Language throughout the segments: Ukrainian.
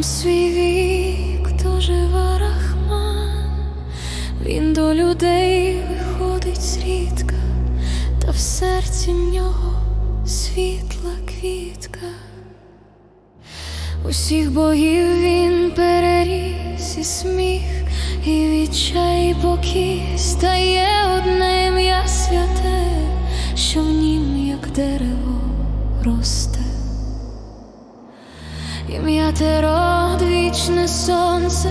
Сам свій вік доживе рахман, він до людей виходить зрідка, та в серці в нього світла квітка. Усіх богів він переріс і сміх, і відчай поки стає одне ім'я святе, що в нім, як дерево, росте. Терод, вічне сонце,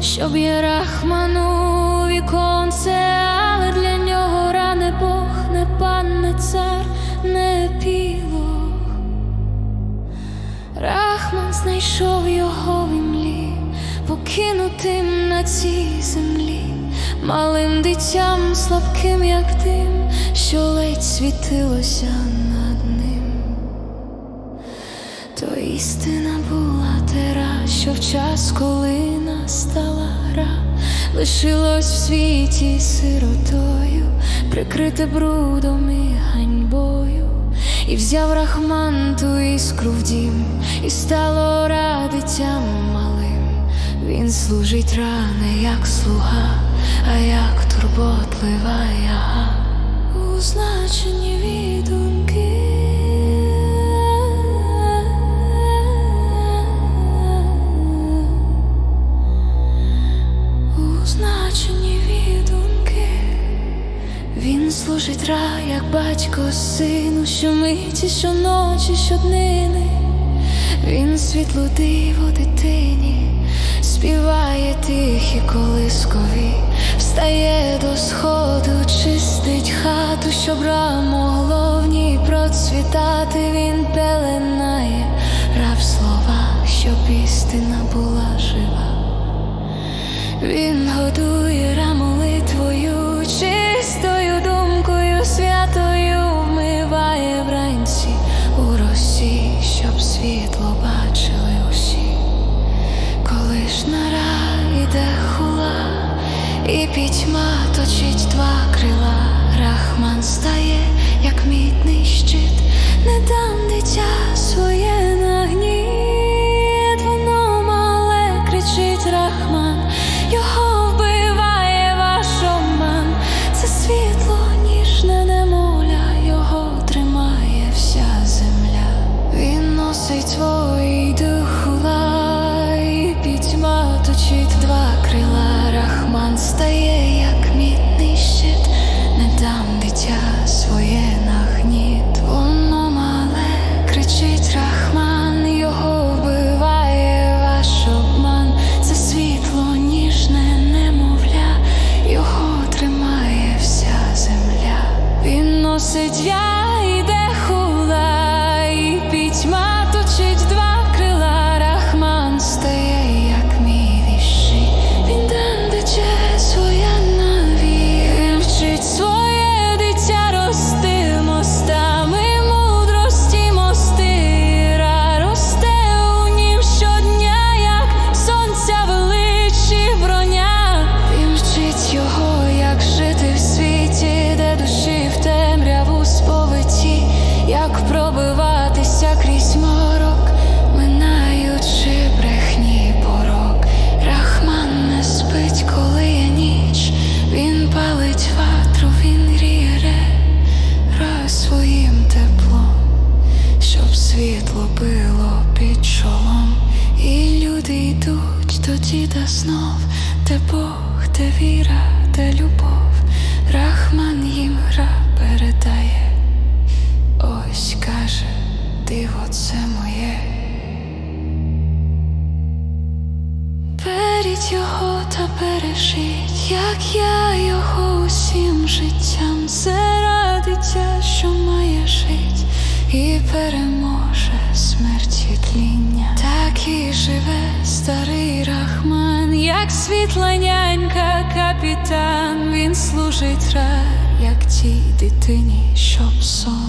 що б'є рахману віконце, але для нього ране Бог, не пан, не цар, не епілог. Рахман знайшов його в імлі, покинутим на цій землі, малим дитям, слабким, як тим, що ледь світилося ним. То істина була тера, що в час, коли настала гра, лишилось в світі сиротою, прикрите брудом і ганьбою, і взяв рахман ту іскру в дім, і стало радитям малим. Він служить ране, як слуга, а як турботлива яга, у значенні відумки. Служить ра, як батько сину, щомиті, щоночі, щоднини. Він світло диво дитині, співає тихі колискові, встає до сходу, чистить хату, щоб ра могло в ній процвітати. Він пеленає раб слова, щоб істина була жива. Він годує світло бачили усі. Коли ж нара іде хула, і пітьма точить два крила, Духула, і пітьма точить два крила. Рахман стає, як мідний щит, не дам дитя своє. Воно мале кричить Рахман, його вбиває ваш обман. Це світло ніжне немовля, його тримає вся земля. Він носить де Бог, де віра, де любов, Рахман їм гра передає. Ось каже, диво це моє. Беріть його та бережіть, як я його усім життям зарадиться, що має жить, і переможе смерті тління. Так і живе старий рахман, як світла нянька, капітан. Він служить ра, як тій дитині, щоб людині.